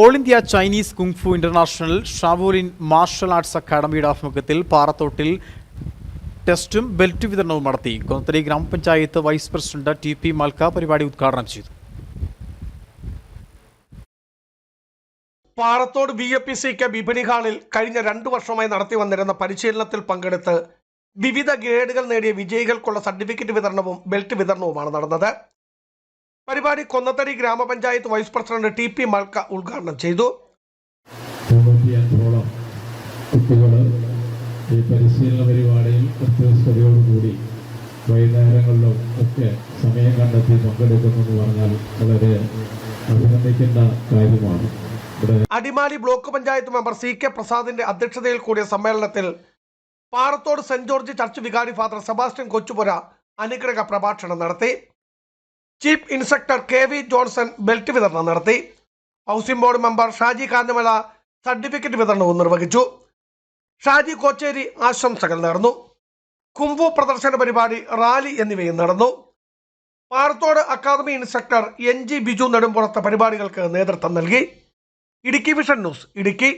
All India Chinese kung fu international Shaolin martial arts അക്കാദമിയുടെ ആഭിമുഖ്യത്തിൽ പാറത്തോട്ടിൽ ടെസ്റ്റും ബെൽറ്റ് വിതരണവും നടത്തി. കൊന്നത്തടി ഗ്രാമപഞ്ചായത്ത് vice president T P Malka പരിപാടി ഉദ്ഘാടനം ചെയ്തു. Parathode B A P C K വിപണി ഹാളിൽ കഴിഞ്ഞ രണ്ടു വർഷമായി നടത്തി വന്നിരുന്ന പരിശീലനത്തിൽ പങ്കെടുത്ത് വിവിധ ഗ്രേഡുകൾ നേടിയ വിജയികൾക്കുള്ള സർട്ടിഫിക്കറ്റ് വിതരണവും ബെൽറ്റ് വിതരണവുമാണ് നടന്നത്. പരിപാടി കൊന്നത്തടി ഗ്രാമപഞ്ചായത്ത് vice president T P Malka ഉദ്ഘാടനം ചെയ്തു. കുട്ടികൾ ഈ പരിശീലന പരിപാടിയിൽ കൂടി വൈകുന്നേരങ്ങളിലും ഒക്കെ സമയം കണ്ടെത്തി പങ്കെടുക്കുന്നു എന്ന് പറഞ്ഞാൽ വളരെ അഭിനന്ദിക്കേണ്ട കാര്യമാണ്. Adimali block panchayat member C K പ്രസാദിന്റെ അധ്യക്ഷതയിൽ കൂടിയ സമ്മേളനത്തിൽ പാറത്തോട് സെന്റ് ജോർജ് ചർച്ച് വികാരി ഫാദർ സെബാസ്റ്റ്യൻ കൊച്ചുപുര അനുഗ്രഹ പ്രഭാഷണം നടത്തി. Chief inspector K V Johnson belt വിതരണം നടത്തി. Housing board member Shaji Kanthamala certificate വിതരണവും നിർവഹിച്ചു. ഷാജി കോച്ചേരി ആശംസകൾ നേർന്നു. കുംഫു പ്രദർശന പരിപാടി റാലി എന്നിവയും നടന്നു. Parathode academy inspector N G Biju നെടുമ്പുറത്തെ പരിപാടികൾക്ക് നേതൃത്വം നൽകി. Idukki vision news Idukki.